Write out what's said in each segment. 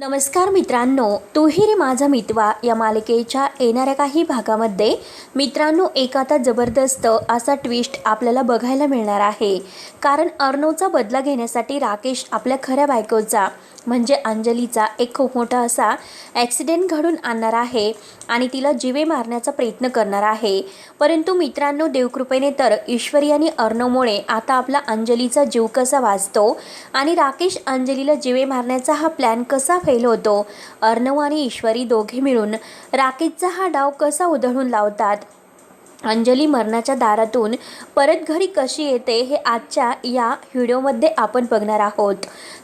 नमस्कार मित्रांनो तूही रे माझा मितवा या मालिकेच्या येणाऱ्या काही भागामध्ये. मित्रांनो एक आता जबरदस्त असा ट्विस्ट आपल्याला बघायला मिळणार आहे. कारण अर्णवचा बदला घेण्यासाठी राकेश आपल्या खऱ्या बायकोचा. म्हणजे अंजलीचा एक खूप मोठा असा ॲक्सिडेंट घडून आणणार आहे आणि तिला जिवे मारण्याचा प्रयत्न करणार आहे. परंतु मित्रांनो देवकृपेने तर ईश्वरी आणि अर्णवमुळे आता आपला अंजलीचा जीव कसा वाचतो आणि राकेश अंजलीला जिवे मारण्याचा हा प्लॅन कसा फेल होतो? अर्णव आणि ईश्वरी दोघे मिळून राकेशचा हा डाव कसा उधळून लावतात? अंजली मरणाच्या दारातून परत घरी कशी येते हे आजच्या या व्हिडिओमध्ये आपण बघणार आहोत.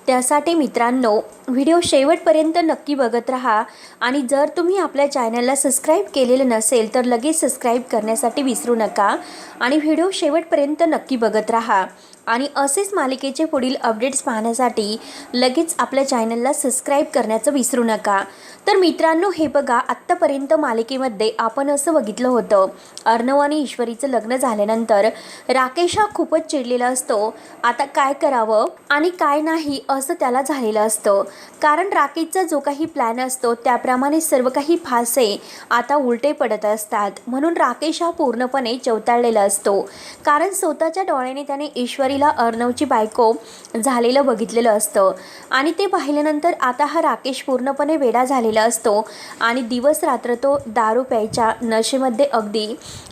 त्यासाठी मित्रांनो व्हिडिओ शेवटपर्यंत नक्की बघत राहा आणि जर तुम्ही आपल्या चॅनलला सबस्क्राईब केलेलं नसेल तर लगेच सबस्क्राईब करण्यासाठी विसरू नका आणि व्हिडिओ शेवटपर्यंत नक्की बघत राहा. आणि असेच मालिकेचे पुढील अपडेट्स पाहण्यासाठी लगेच आपल्या चॅनलला सबस्क्राईब करण्याचं विसरू नका. तर मित्रांनो हे बघा आत्तापर्यंत मालिकेमध्ये आपण असं बघितलं होतं अर्णव आणि ईश्वरीचं लग्न झाल्यानंतर राकेश हा खूपच चिडलेला असतो. आता काय करावं आणि काय नाही असं त्याला झालेलं असतं. कारण राकेशचा जो काही प्लॅन असतो त्याप्रमाणे सर्व काही फासे आता उलटे पडत असतात. म्हणून राकेश हा पूर्णपणे चवताळलेला असतो. कारण स्वतःच्या डोळ्याने त्याने ईश्वरीला अर्णवची बायको झालेलं बघितलेलं असतं. आणि ते पाहिल्यानंतर आता हा राकेश पूर्णपणे वेडा झालेला असतो. आणि दिवस रात्र तो दारू प्यायच्या नशेमध्ये अगदी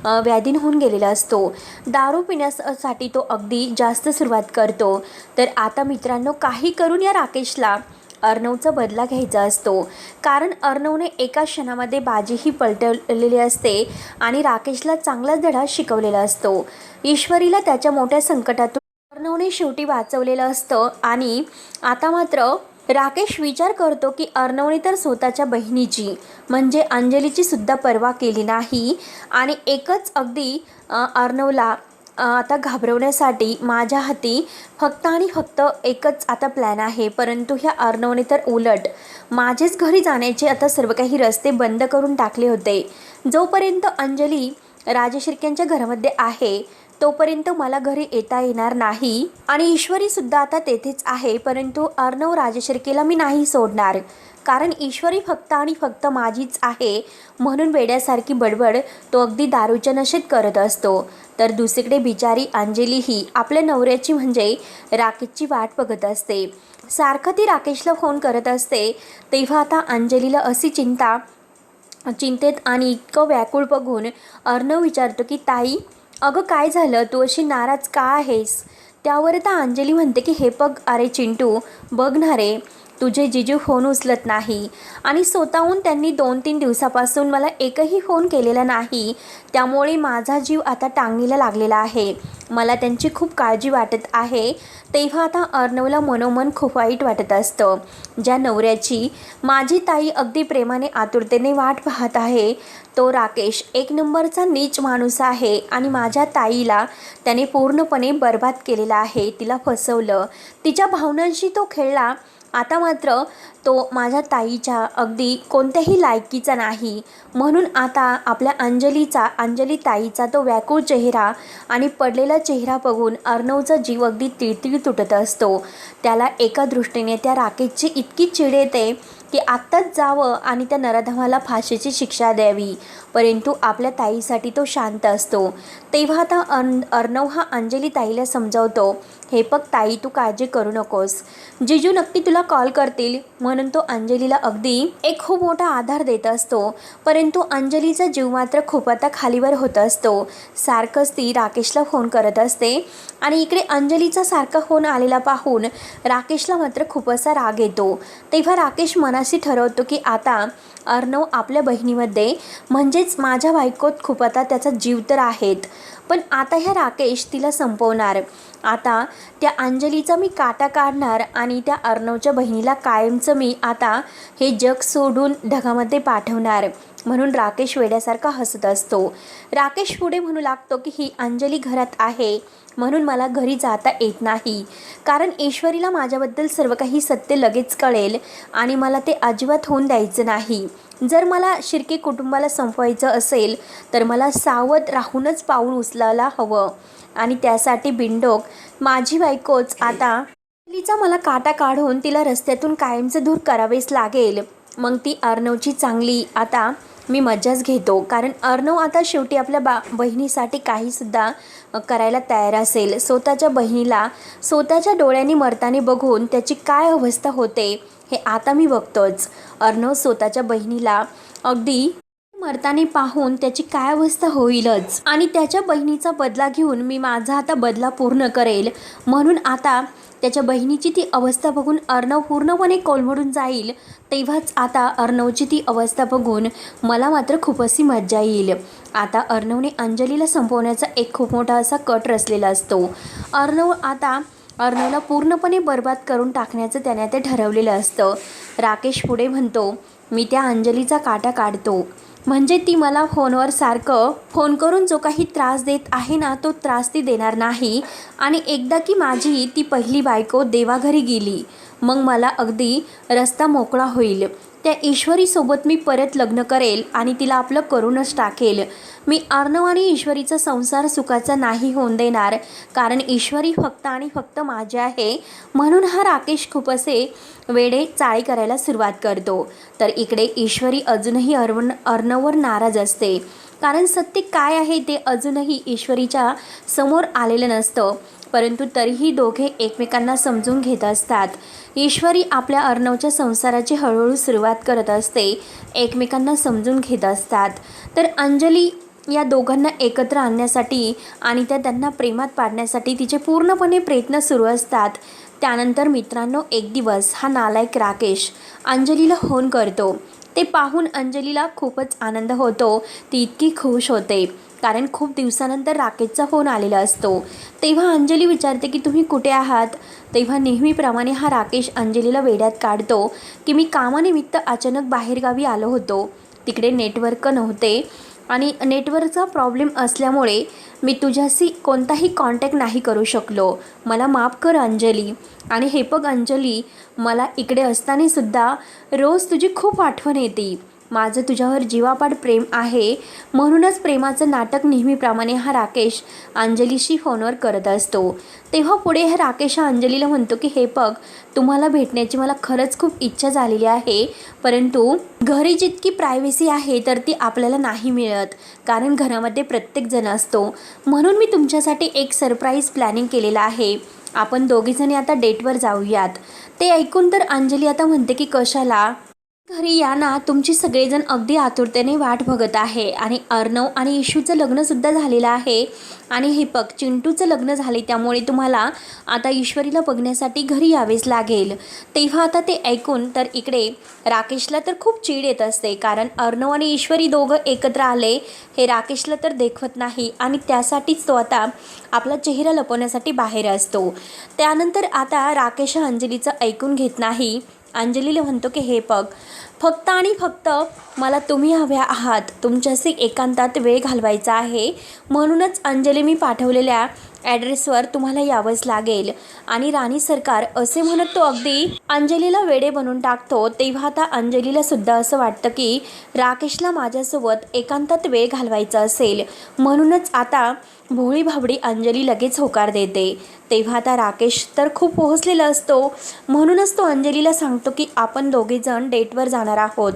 व्याधीन होऊन गेलेला असतो. दारू पिण्यासाठी तो अगदी जास्त सुरुवात करतो. तर आता मित्रांनो काही करून या राकेशला अर्णवचा बदला घ्यायचा असतो. कारण अर्णवने एका क्षणामध्ये बाजीही पलटवलेली असते आणि राकेशला चांगलाच धडा शिकवलेला असतो. ईश्वरीला त्याच्या मोठ्या संकटातून अर्णवने शेवटी वाचवलेलं असतं आणि आता मात्र राकेश विचार करतो की अर्णवने तर स्वतःच्या बहिणीची म्हणजे अंजलीची सुद्धा पर्वा केली नाही. आणि एकच अगदी अर्णवला आता घाबरवण्यासाठी माझ्या हाती फक्त आणि फक्त एकच आता प्लॅन आहे. परंतु ह्या अर्णवने तर उलट माझेच घरी जाण्याचे आता सर्व काही रस्ते बंद करून टाकले होते. जोपर्यंत अंजली राजशिर्क्यांच्या घरामध्ये आहे तोपर्यंत मला घरी येता येणार नाही. आणि ईश्वरी सुद्धा आता तेथेच आहे परंतु अर्णव राजशिर्केला मी नाही सोडणार. कारण ईश्वरी फक्त आणि फक्त माझीच आहे म्हणून वेड्यासारखी बडबड तो अगदी दारूच्या नशेत करत असतो. तर दुसरीकडे बिचारी अंजली ही आपल्या नवऱ्याची म्हणजे राकेशची वाट बघत असते. सारखं ती राकेशला फोन करत असते तेव्हा आता अंजलीला अशी चिंता चिंतेत आणि इतकं व्याकुळ बघून अर्णव विचारतो की ताई अगं काय झालं? तू अशी नाराज का आहेस? त्यावर आता अंजली म्हणते की हे बघ अरे चिंटू बघ ना रे तुझे जिजू फोन उचलत नाही. आणि स्वतःहून त्यांनी दोन तीन दिवसापासून मला एकही फोन केलेला नाही. त्यामुळे माझा जीव आता टांगणीला लागलेला आहे. मला त्यांची खूप काळजी वाटत आहे. तेव्हा आता अर्णवला मनोमन खूप वाईट वाटत असतं. ज्या नवऱ्याची माझी ताई अगदी प्रेमाने आतुरतेने वाट पाहत आहे तो राकेश एक नंबरचा नीच माणूस आहे आणि माझ्या ताईला त्याने पूर्णपणे बर्बाद केलेला आहे. तिला फसवलं. तिच्या भावनांशी तो खेळला. आता मात्र तो माझ्या ताईच्या अगदी कोणत्याही लायकीचा नाही. म्हणून आता आपल्या अंजलीचा अंजली ताईचा तो व्याकुळ चेहरा आणि पडलेला चेहरा बघून अर्णवचा जीव अगदी तिळतिळ तुटत असतो. त्याला एका दृष्टीने त्या राकेशची इतकी चिड येते की आत्ताच जावं आणि त्या नराधमाला फाशीची शिक्षा द्यावी. परंतु आपल्या ताईसाठी तो शांत असतो. तेव्हा आता अन अर्णव हा अंजली ताईला समजावतो हे बघ ताई तू काळजी करू नकोस. जिजू नक्की तुला कॉल करतील. म्हणून तो अंजलीला अगदी एक खूप मोठा आधार देत असतो. परंतु अंजलीचा जीव मात्र खूप आता खालीवर होत असतो. सारखंच ती राकेशला फोन करत असते. आणि इकडे अंजलीचा सारखा फोन आलेला पाहून राकेशला मात्र खूप असा राग येतो. तेव्हा राकेश मनाशी ठरवतो की आता अर्णव आपल्या बहिणीमध्ये म्हणजे म्हणजेच माझ्या बायकोत खूप आता त्याचा जीव तर आहेत. पण आता ह्या राकेश तिला संपवणार. आता त्या अंजलीचा मी काटा काढणार आणि त्या अर्णवच्या बहिणीला कायमचं मी आता हे जग सोडून ढगामध्ये पाठवणार. म्हणून राकेश वेड्यासारखा हसत असतो. राकेश पुढे म्हणू लागतो की ही अंजली घरात आहे. म्हणून मला घरी जाता येत नाही. कारण ईश्वरीला माझ्याबद्दल सर्व काही सत्य लगेच कळेल आणि मला ते अजिबात होऊन द्यायचं नाही. जर मला शिर्के कुटुंबाला संपवायचं असेल तर मला सावध राहूनच पाऊल उचलायला हवं. आणि त्यासाठी बिंडोक माझी बायकोच आता तिचा मला काटा काढून तिला रस्त्यातून कायमचं दूर करावेच लागेल. मग ती अर्णवची चांगली आता मी मज्जाच घेतो. कारण अर्णव आता शेवटी आपल्या बा बहिणीसाठी काहीसुद्धा करायला तयार असेल. स्वतःच्या बहिणीला स्वतःच्या डोळ्यांनी मरताना बघून त्याची काय अवस्था होते? हे आता मी बघतोच. अर्णव स्वतःच्या बहिणीला अगदी मरताने पाहून त्याची काय अवस्था होईलच. आणि त्याच्या बहिणीचा बदला घेऊन मी माझा आता बदला पूर्ण करेल. म्हणून आता त्याच्या बहिणीची ती अवस्था बघून अर्णव पूर्णपणे कोलमडून जाईल. तेव्हाच आता अर्णवची ती अवस्था बघून मला मात्र खूपशी मज्जा येईल. आता अर्णवने अंजलीला संपवण्याचा एक खूप मोठा असा कट रचलेला असतो. अर्णव आता अर्णवला पूर्णपणे बर्बाद करून टाकण्याचं त्याने ते ठरवलेलं असतं. राकेश पुढे म्हणतो मी त्या अंजलीचा काटा काढतो. म्हणजे ती मला फोनवर सारखं फोन करून जो काही त्रास देत आहे ना तो त्रास ती देणार नाही. आणि एकदा की माझी ती पहिली बायको देवाघरी गेली. मग मला अगदी रस्ता मोकळा होईल. त्या ईश्वरीसोबत मी परत लग्न करेल आणि तिला आपलं करूनच टाकेल. मी अर्णव आणि ईश्वरीचा संसार सुखाचा नाही होऊन देणार. कारण ईश्वरी फक्त आणि फक्त माझे आहे. म्हणून हा राकेश खूप असे वेडे चाळी करायला सुरुवात करतो. तर इकडे ईश्वरी अजूनही अर्वन अर्णववर नाराज असते. कारण सत्य काय आहे ते अजूनही ईश्वरीच्या समोर आलेलं नसतं. परंतु तरीही दोघे एकमेकांना समजून घेत असतात. ईश्वरी आपल्या अर्णवच्या संसाराची हळूहळू सुरुवात करत असते. एकमेकांना समजून घेत असतात. तर अंजली या दोघांना एकत्र आणण्यासाठी आणि त्या त्यांना प्रेमात पाडण्यासाठी तिचे पूर्णपणे प्रयत्न सुरू असतात. त्यानंतर मित्रांनो एक दिवस हा नालायक राकेश अंजलीला फोन करतो. ते पाहून अंजलीला खूपच आनंद होतो. ती इतकी खुश होते कारण खूप दिवसानंतर राकेशचा फोन आलेला असतो. तेव्हा अंजली विचारते की तुम्ही कुठे आहात? तेव्हा नेहमीप्रमाणे हा राकेश अंजलीला वेड्यात काढतो की मी कामानिमित्त अचानक बाहेरगावी आलो होतो. तिकडे नेटवर्क नव्हते. आणि नेटवर्कचा प्रॉब्लेम असल्यामुळे मी तुझ्याशी कोणताही कॉन्टॅक्ट नाही करू शकलो. मला माफ कर अंजली. आणि हे बघ अंजली मला इकडे असतानासुद्धा रोज तुझी खूप आठवण येते. माझं तुझ्यावर जीवापाड प्रेम आहे. म्हणूनच प्रेमाचं नाटक नेहमीप्रमाणे हा राकेश अंजलीशी फोनवर करत असतो. तेव्हा पुढे हा राकेश हा अंजलीला म्हणतो की हे बघ तुम्हाला भेटण्याची मला खरंच खूप इच्छा झालेली आहे. परंतु घरी जितकी प्रायव्हसी आहे तर ती आपल्याला नाही मिळत. कारण घरामध्ये प्रत्येकजण असतो. म्हणून मी तुमच्यासाठी एक सरप्राईज प्लॅनिंग केलेलं आहे. आपण दोघीजणी आता डेटवर जाऊयात. ते ऐकून तर अंजली आता म्हणते की कशाला? घरी या ना तुमची सगळेजण अगदी आतुरतेने वाट बघत आहे. आणि अर्णव आणि इशूचं लग्नसुद्धा झालेलं आहे. आणि हे पग चिंटूचं लग्न झाले त्यामुळे तुम्हाला आता ईश्वरीला बघण्यासाठी घरी यावेच लागेल. तेव्हा आता ते ऐकून तर इकडे राकेशला तर खूप चीड येत असते. कारण अर्णव आणि ईश्वरी दोघं एकत्र आले हे राकेशला तर देखवत नाही. आणि त्यासाठीच तो आता आपला चेहरा लपवण्यासाठी बाहेर असतो. त्यानंतर आता राकेश अंजलीचं ऐकून घेत नाही. अंजलीला म्हणतो की हे बघ फक्त आणि फक्त मला तुम्ही हव्या आहात. तुमच्याशी एकांतात वेळ घालवायचा आहे. म्हणूनच अंजली मी पाठवलेल्या ॲड्रेसवर तुम्हाला यावंच लागेल. आणि राणी सरकार असे म्हणत तो अगदी अंजलीला वेडे बनवून टाकतो तेव्हा आता अंजलीला सुद्धा असं वाटतं की राकेशला माझ्यासोबत एकांतात वेळ घालवायचा असेल. म्हणूनच आता भोळी भाबडी अंजली लगेच होकार देते. तेव्हा आता राकेश तर खूप पोहोचलेला असतो. म्हणूनच तो अंजलीला सांगतो की आपण दोघेजण डेटवर जाणार आहोत.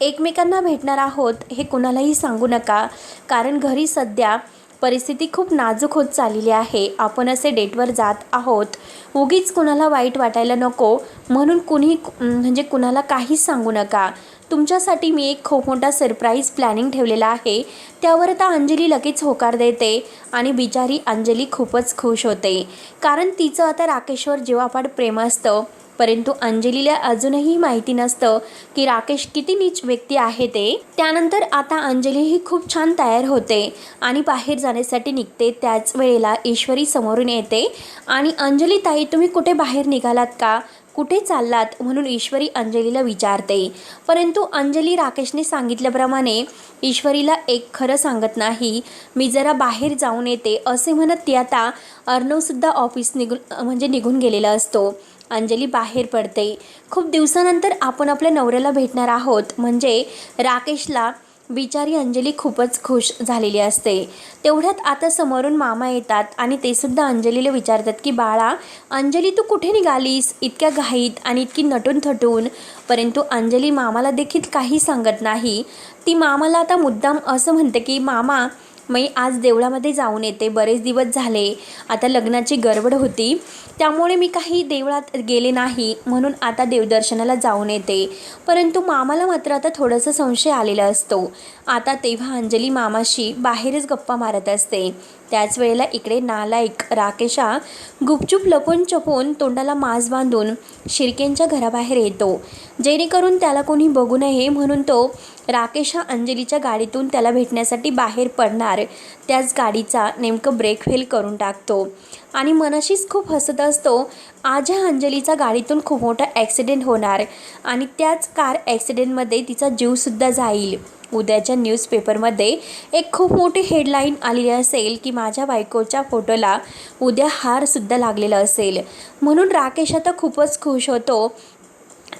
एकमेकांना भेटणार आहोत हे कुणालाही सांगू नका. कारण घरी सध्या परिस्थिती खूप नाजूक होत चाललेली आहे. आपण असे डेटवर जात आहोत. उगीच कुणाला वाईट वाटायला नको म्हणून कुणी म्हणजे कुणाला काहीच सांगू नका. तुमच्यासाठी मी एक खूप मोठा सरप्राईज प्लॅनिंग ठेवलेला आहे. त्यावर आता अंजली लगेच होकार देते आणि बिचारी अंजली खूपच खुश होते. कारण तिचं आता राकेशवर जीवापाड प्रेम असतं. परंतु अंजलीला अजूनही माहिती नसतं की राकेश किती नीच व्यक्ती आहे ते. त्यानंतर आता अंजली ही खूप छान तयार होते आणि बाहेर जाण्यासाठी निघते. त्याच वेळेला ईश्वरी समोरून येते. आणि अंजली ताई तुम्ही कुठे बाहेर निघालात का? कुठे चाललात? म्हणून ईश्वरी अंजलीला विचारते. परंतु अंजली राकेशने सांगितल्याप्रमाणे ईश्वरीला एक खरं सांगत नाही. मी जरा बाहेर जाऊन येते असे म्हणत ती आता अर्णवसुद्धा ऑफिस निघून म्हणजे निघून गेलेला असतो. अंजली बाहेर पडते. खूप दिवसानंतर आपण आपल्या नवऱ्याला भेटणार आहोत. म्हणजे राकेशला बिचारी अंजली खूपच खुश झालेली असते. तेवढ्यात आता समोरून मामा येतात आणि ते सुद्धा अंजलीला विचारतात की बाळा अंजली तू कुठे निघालीस? इतक्या घाईत आणि इतकी नटून थटून. परंतु अंजली मामाला देखील काही सांगत नाही. ती मामाला आता मुद्दाम असं म्हणते की मामा मी आज देवळामध्ये जाऊन येते. बरेच दिवस झाले. आता लग्नाची गडबड होती. त्यामुळे मी काही देवळात गेले नाही. म्हणून आता देवदर्शनाला जाऊन येते. परंतु मामाला मात्र आता थोडंसं संशय आलेला असतो. आता तेव्हा अंजली मामाशी बाहेरच गप्पा मारत असते. त्याच वेळेला इकडे नालायक राकेशा गुपचूप लपून चपून तोंडाला मास बांधून शिर्केंच्या घराबाहेर येतो. जेणेकरून त्याला कोणी बघू नये म्हणून तो राकेश हा अंजलीच्या गाडीतून त्याला भेटण्यासाठी बाहेर पडणार. त्याच गाडीचा नेमकं ब्रेक फेल करून टाकतो. आणि मनाशीच खूप हसत असतो. आज ह्या अंजलीचा गाडीतून खूप मोठा ॲक्सिडेंट होणार. आणि त्याच कार ॲक्सिडेंटमध्ये तिचा जीवसुद्धा जाईल. उद्याच्या न्यूजपेपरमध्ये एक खूप मोठी हेडलाईन आलेली असेल की माझ्या बायकोच्या फोटोला उद्या हारसुद्धा लागलेला असेल. म्हणून राकेश आता खूपच खुश होतो.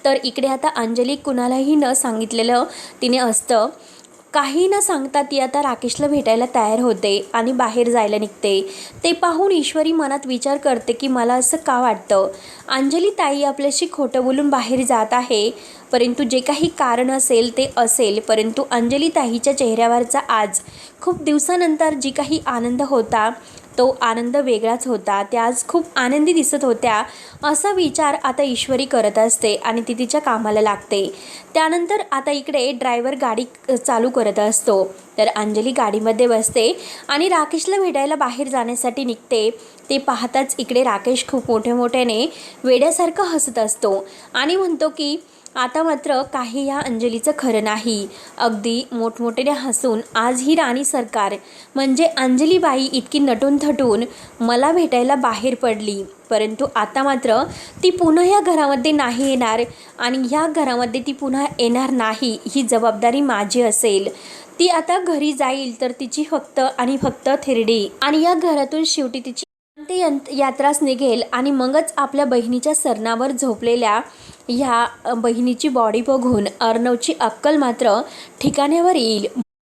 तर इकडे आता अंजली कुणालाही न सांगितलेलं तिने असतं. काही न सांगता ती आता राकेशला भेटायला तयार होते आणि बाहेर जायला निघते. ते पाहून ईश्वरी मनात विचार करते की मला असं का वाटतं? अंजली ताई आपल्याशी खोटं बोलून बाहेर जात आहे. परंतु जे काही कारण असेल ते असेल. परंतु अंजली ताईच्या चेहऱ्यावरचा आज खूप दिवसानंतर जी काही आनंद होता तो आनंद वेगळाच होता. त्या आज खूप आनंदी दिसत होत्या असा विचार आता ईश्वरी करत असते आणि ती तिच्या कामाला लागते. त्यानंतर आता इकडे ड्रायव्हर गाडी चालू करत असतो. तर अंजली गाडीमध्ये बसते आणि राकेशला भेटायला बाहेर जाण्यासाठी निघते. ते पाहताच इकडे राकेश खूप मोठे मोठ्याने वेड्यासारखं हसत असतो. आणि म्हणतो की आता मात्र काही या अंजलीचं खरं नाही. अगदी मोठमोठ्याने हसून आज ही राणी सरकार. म्हणजे अंजलीबाई इतकी नटून थटून मला भेटायला बाहेर पडली. परंतु आता मात्र ती पुन्हा या घरामध्ये नाही येणार. आणि ह्या घरामध्ये ती पुन्हा येणार नाही ही जबाबदारी माझी असेल. ती आता घरी जाईल तर तिची फक्त आणि फक्त थिरडी. आणि या घरातून शेवटी तिची ते यंत यात्राच निघेल आणि मगच आपल्या बहिणीच्या सरणावर झोपलेल्या ह्या बहिणीची बॉडी बघून अर्णवची अक्कल मात्र ठिकाण्यावर येईल.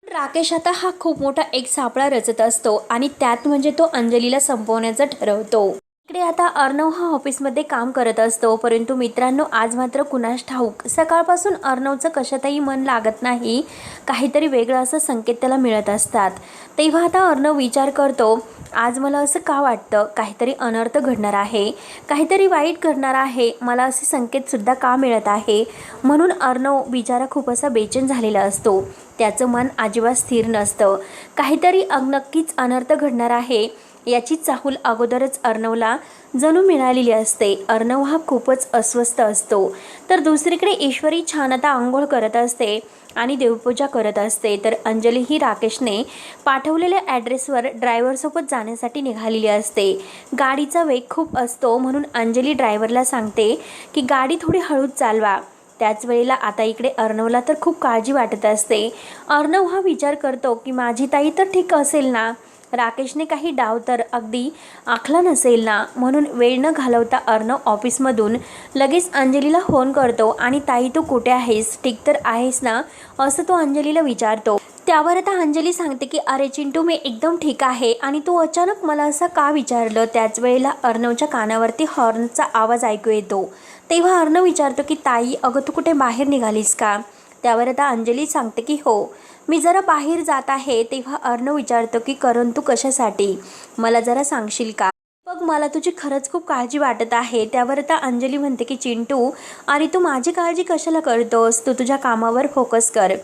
राकेश आता हा खूप मोठा एक सापळा रचत असतो आणि त्यात म्हणजे तो अंजलीला संपवण्याचं ठरवतो. इकडे आता अर्णव हा ऑफिसमध्ये काम करत असतो. परंतु मित्रांनो आज मात्र कुणास ठाऊक सकाळपासून अर्णवचं कशातही मन लागत नाही. काहीतरी वेगळं असं संकेत त्याला मिळत असतात. तेव्हा आता अर्णव विचार करतो आज मला असं का वाटतं? काहीतरी अनर्थ घडणार आहे. काहीतरी वाईट घडणार आहे. मला असे संकेतसुद्धा का मिळत आहे? म्हणून अर्णव बिचारा खूप असा बेचैन झालेला असतो. त्याचं मन अजिबात स्थिर नसतं. काहीतरी अग नक्कीच अनर्थ घडणार आहे. याची चाहूल अगोदरच अर्णवला जणू मिळालेली असते. अर्णव हा खूपच अस्वस्थ असतो. तर दुसरीकडे ईश्वरी छान आता आंघोळ करत असते आणि देवपूजा करत असते. तर अंजली ही राकेशने पाठवलेल्या ॲड्रेसवर ड्रायव्हरसोबत जाण्यासाठी निघालेली असते. गाडीचा वेग खूप असतो म्हणून अंजली ड्रायव्हरला सांगते की गाडी थोडी हळूच चालवा. त्याच वेळेला आता इकडे अर्णवला तर खूप काळजी वाटत असते. अर्णव हा विचार करतो की माझी ताई तर ठीक असेल ना? राकेशने काही डाव तर अगदी आखला नसेल ना? म्हणून वेळ न घालवता अर्णव ऑफिसमधून लगेच अंजलीला फोन करतो आणि ताई तू कुठे आहेस? ठीक तर आहेस ना? असं तो अंजलीला विचारतो. त्यावर आता अंजली सांगते की अरे चिंटू मी एकदम ठीक आहे आणि तू अचानक मला असं का विचारलं? त्याच वेळेला अर्णवच्या कानावरती हॉर्नचा आवाज ऐकू येतो. तेव्हा अर्णव विचारतो की ताई अगं तू कुठे बाहेर निघालीस का? त्यावर आता अंजली सांगते की हो मी जरा बाहेर जात आहे तेव्हा अर्णव विचारतो की करण तू कशासाठी? मला जरा सांगशील का? बघ मला तुझी खरंच खूप काळजी वाटत आहे. त्यावर आता अंजली म्हणते की चिंटू आणि तू माझी काळजी कशाला करतोस? तू तुझ्या कामावर फोकस कर.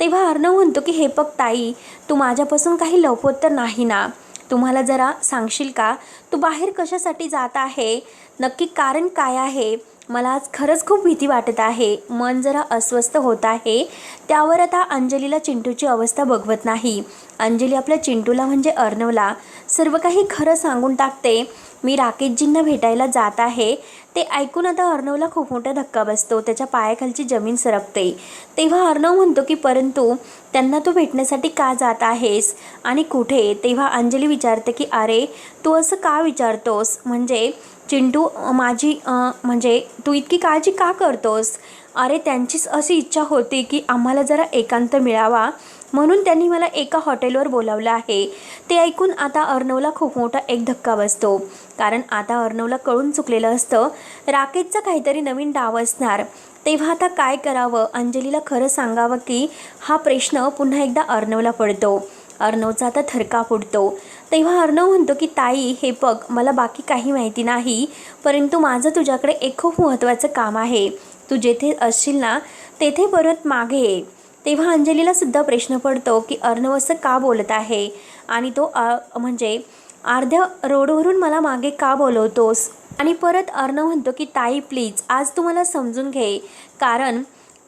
तेव्हा अर्णव म्हणतो की हे बघ ताई तू माझ्यापासून काही लपवत तर नाही ना? तुम्हाला जरा सांगशील का? तू बाहेर कशासाठी जात आहे? नक्की कारण काय आहे? मला आज खरंच खूप भीती वाटत आहे. मन जरा अस्वस्थ होत आहे. त्यावर आता अंजलीला चिंटूची अवस्था बघवत नाही. अंजली आपल्या चिंटूला म्हणजे अर्णवला सर्व काही खरं सांगून टाकते. मी राकेशजींना भेटायला जात आहे. ते ऐकून आता अर्णवला खूप मोठा धक्का बसतो. त्याच्या पायाखालची जमीन सरकते. तेव्हा अर्णव म्हणतो की परंतु त्यांना तू भेटण्यासाठी का जात आहेस? आणि कुठे? तेव्हा अंजली विचारते की अरे तू असं का विचारतोस? म्हणजे चिंटू माझी म्हणजे तू इतकी काळजी का करतोस? अरे त्यांचीच अशी इच्छा होती की आम्हाला जरा एकांत मिळावा. म्हणून त्यांनी मला एका हॉटेलवर बोलावलं आहे. ते ऐकून आता अर्णवला खूप मोठा एक धक्का बसतो. कारण आता अर्णवला कळून चुकलेलं असतं राकेशचा काहीतरी नवीन डाव असणार. तेव्हा आता काय करावं? अंजलीला खरं सांगावं की हा प्रश्न पुन्हा एकदा अर्णवला पडतो. अर्णवचा आता थरका फुटतो तेव्हा अर्णव म्हणतो की ताई हे बघ मला बाकी काही माहिती नाही परंतु माझं तुझ्याकडे एक खूप महत्त्वाचं काम आहे. तू जेथे असशील ना तेथे परत मागे ये. तेव्हा अंजलीला सुद्धा प्रश्न पडतो की अर्णव असं का बोलत आहे? आणि तो अ, म्हणजे अर्ध्या रोडवरून मला मागे का बोलवतोस? आणि परत अर्णव म्हणतो की ताई प्लीज आज तू मला समजून घे. कारण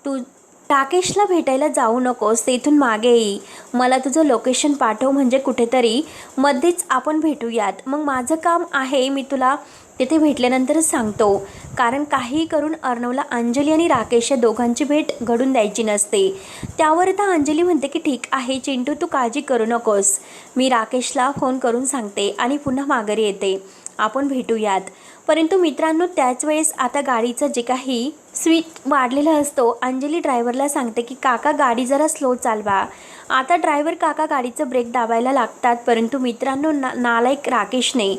तू टाकेशला भेटायला जाऊ नकोस तेथून मागे ये. मला तुझं लोकेशन पाठव म्हणजे कुठेतरी. मध्येच आपण भेटूयात. मग माझं काम आहे मी तुला तिथे भेटल्यानंतरच सांगतो. कारण काहीही करून अर्णवला अंजली आणि राकेश या दोघांची भेट घडून द्यायची नसते. त्यावर आता अंजली म्हणते की ठीक आहे चिंटू तू काळजी करू नकोस. मी राकेशला फोन करून सांगते आणि पुन्हा माघारी येते. आपण भेटूयात. परंतु मित्रांनो त्याच वेळेस आता गाडीचं जे काही स्वीट वाढलेला असतो. अंजली ड्रायव्हरला सांगते की काका गाडी जरा स्लो चालवा. आता ड्रायव्हर काका गाडीचं ब्रेक दाबायला लागतात परंतु मित्रांनो ना नालायक राकेशने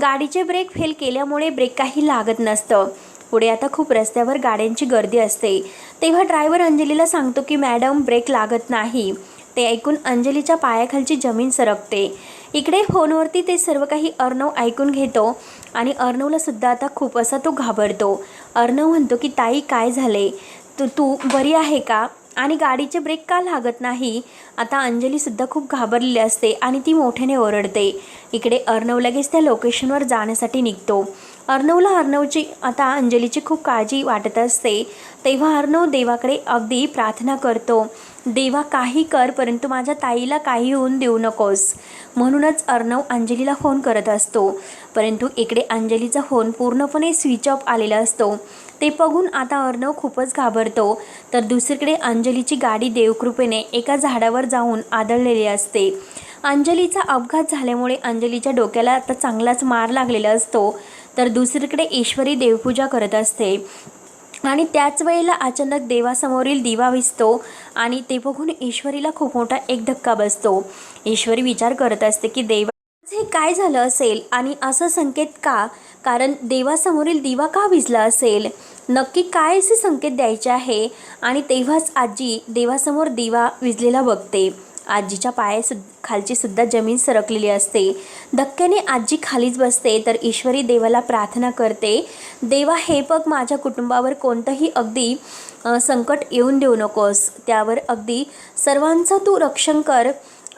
गाडीचे ब्रेक फेल केल्यामुळे ब्रेक काही लागत नसतं. पुढे आता खूप रस्त्यावर गाड्यांची गर्दी असते. तेव्हा ड्रायव्हर अंजलीला सांगतो की मॅडम ब्रेक लागत नाही. ते ऐकून अंजलीच्या पायाखालची जमीन सरकते. इकडे फोनवरती ते सर्व काही अर्णव ऐकून घेतो आणि अर्णवला सुद्धा आता खूप असा तो घाबरतो. अर्णव म्हणतो की ताई काय झाले तू तू बरी आहे का? आणि गाडीचे ब्रेक का लागत नाही? आता अंजलीसुद्धा खूप घाबरलेली असते आणि ती मोठ्याने ओरडते. इकडे अर्णव लगेच त्या लोकेशनवर जाण्यासाठी निघतो. अर्णवला अर्णवची आता अंजलीची खूप काळजी वाटत असते. तेव्हा अर्णव देवाकडे अगदी प्रार्थना करतो. देवा काही कर परंतु माझ्या ताईला काही होऊन देऊ नकोस. म्हणूनच अर्णव अंजलीला फोन करत असतो. परंतु इकडे अंजलीचा फोन पूर्णपणे स्विच ऑफ आलेला असतो. ते बघून आता अर्णव खूपच घाबरतो. तर दुसरीकडे अंजलीची गाडी देवकृपेने एका झाडावर जाऊन आदळलेली असते. अंजलीचा अपघात झाल्यामुळे अंजलीच्या डोक्याला आता चांगलाच मार लागलेला असतो. तर दुसरीकडे ईश्वरी देवपूजा करत असते. आणि त्याच वेळेला अचानक देवासमोरील दिवा विसतो आणि ते बघून ईश्वरीला खूप मोठा एक धक्का बसतो. ईश्वरी विचार करत असते की देवा हे काय झालं असेल? आणि असं संकेत का? कारण देवासमोरील दिवा का विजला असेल? नक्की काय असे संकेत द्यायचे आहे? आणि तेव्हाच आजी देवासमोर दिवा विजलेला बघते. आजीच्या पाया सुद खालची सुद्धा जमीन सरकलेली असते. धक्क्याने आजी खालीच बसते तर ईश्वरी देवाला प्रार्थना करते देवा हे बघ माझ्या कुटुंबावर कोणतंही अगदी संकट येऊन देऊ नकोस. त्यावर अगदी सर्वांचं तू रक्षण कर.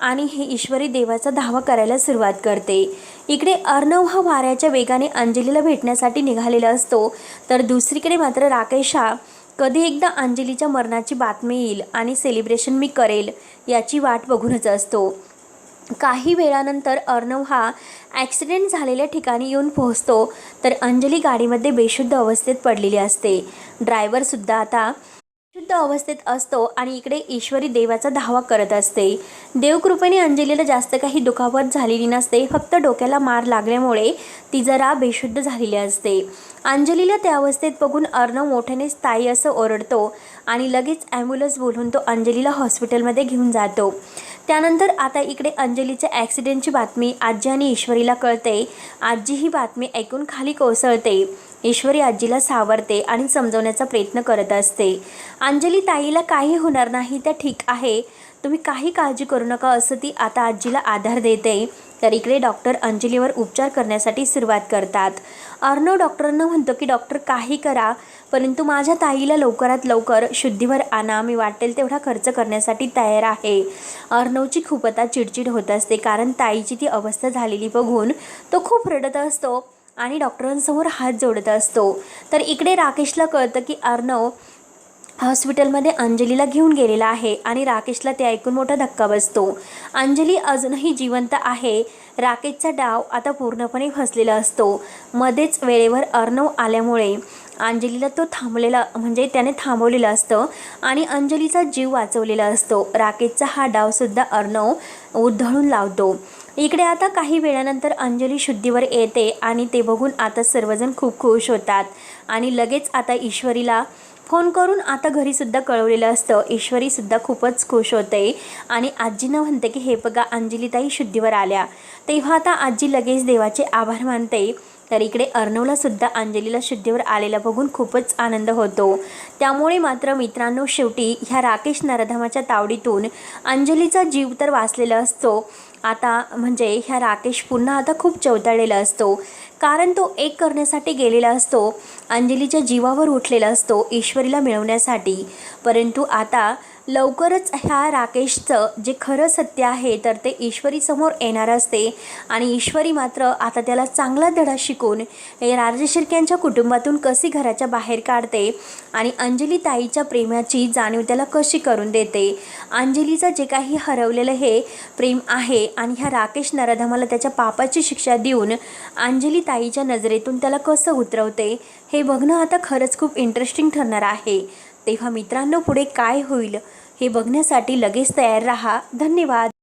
आणि हे ईश्वरी देवाचा धावा करायला सुरुवात करते. इकडे अर्णव हा वाऱ्याच्या वेगाने अंजलीला भेटण्यासाठी निघालेला असतो. तर दुसरीकडे मात्र राकेश हा कधी एकदा अंजलीच्या मरणाची बातमी येईल आणि सेलिब्रेशन मी करेल याची वाट बघूनच असतो काही वेळानंतर अर्णव हा ॲक्सिडेंट झालेल्या ठिकाणी येऊन पोहोचतो. तर अंजली गाडीमध्ये बेशुद्ध अवस्थेत पडलेली असते. ड्रायव्हरसुद्धा आता शुद्ध अवस्थेत असतो आणि इकडे ईश्वरी देवाचा धावा करत असते. देवकृपेने अंजलीला जास्त काही दुखापत झालेली नसते फक्त डोक्याला मार लागल्यामुळे ती जरा बेशुद्ध झालेली असते. अंजलीला त्या अवस्थेत बघून अर्णव मोठ्याने स्थायी असं ओरडतो आणि लगेच ॲम्ब्युलन्स बोलून तो अंजलीला हॉस्पिटलमध्ये घेऊन जातो. त्यानंतर आता इकडे अंजलीच्या ॲक्सिडेंटची बातमी आजी आणि ईश्वरीला कळते. आजी ही बातमी ऐकून खाली कोसळते. ईश्वरी आजीला सावरते आणि समजवण्याचा प्रयत्न करत असते. अंजली ताईला काही होणार नाही त्या ठीक आहे. तुम्ही काही काळजी करू नका असं ती आता आजीला आधार देते. तर इकडे डॉक्टर अंजलीवर उपचार करण्यासाठी सुरुवात करतात. अर्णव डॉक्टरांना म्हणतो की डॉक्टर काही करा परंतु माझ्या ताईला लवकरात लवकर शुद्धीवर आणा. मी वाटेल तेवढा खर्च करण्यासाठी तयार आहे. अर्णवची खूप आता चिडचिड होत असते कारण ताईची ती अवस्था झालेली बघून तो खूप रडत असतो. आणि डॉक्टरांसमोर हात जोडत असतो. तर इकडे राकेशला कळतं की अर्णव हॉस्पिटलमध्ये अंजलीला घेऊन गेलेला आहे आणि राकेशला ते ऐकून मोठा धक्का बसतो. अंजली अजूनही जिवंत आहे. राकेशचा डाव आता पूर्णपणे फसलेला असतो. मध्येच वेळेवर अर्णव आल्यामुळे अंजलीला तो थांबलेला म्हणजे त्याने थांबवलेलं असतं आणि अंजलीचा जीव वाचवलेला असतो. राकेशचा हा डावसुद्धा अर्णव उधळून लावतो. इकडे आता काही वेळानंतर अंजली शुद्धीवर येते आणि ते बघून आता सर्वजण खूप खुश होतात. आणि लगेच आता ईश्वरीला फोन करून आता घरीसुद्धा कळवलेलं असतं. ईश्वरीसुद्धा खूपच खुश होते. आणि आजीनं म्हणते की हे बघा अंजलीताई शुद्धीवर आल्या. तेव्हा आता आजी लगेच देवाचे आभार मानते. तर इकडे अर्णवलासुद्धा अंजलीला शुद्धीवर आलेला बघून खूपच आनंद होतो. त्यामुळे मात्र मित्रांनो शेवटी ह्या राकेश नरधमाच्या तावडीतून अंजलीचा जीव तर वाचलेला असतो. आता म्हणजे ह्या राकेश पुन्हा आता खूप चवताळलेला असतो. कारण तो एक करण्यासाठी गेलेला असतो. अंजलीच्या जीवावर उठलेला असतो ईश्वरीला मिळवण्यासाठी. परंतु आता लवकरच ह्या राकेशचं जे खरं सत्य आहे तर ते ईश्वरीसमोर येणार असते. आणि ईश्वरी मात्र आता त्याला चांगला धडा शिकून हे राजशिर्क्यांच्या कुटुंबातून कशी घराच्या बाहेर काढते आणि अंजली ताईच्या प्रेमाची जाणीव त्याला कशी करून देते. अंजलीचं जे काही हरवलेलं हे प्रेम आहे आणि ह्या राकेश नराधमाला त्याच्या पापाची शिक्षा देऊन अंजली ताईच्या नजरेतून त्याला कसं उतरवते हे बघणं आता खरंच खूप इंटरेस्टिंग ठरणार आहे. तेव्हा मित्रांनो पुढे काय होईल हे बघण्यासाठी लगेच तयार राहा. धन्यवाद.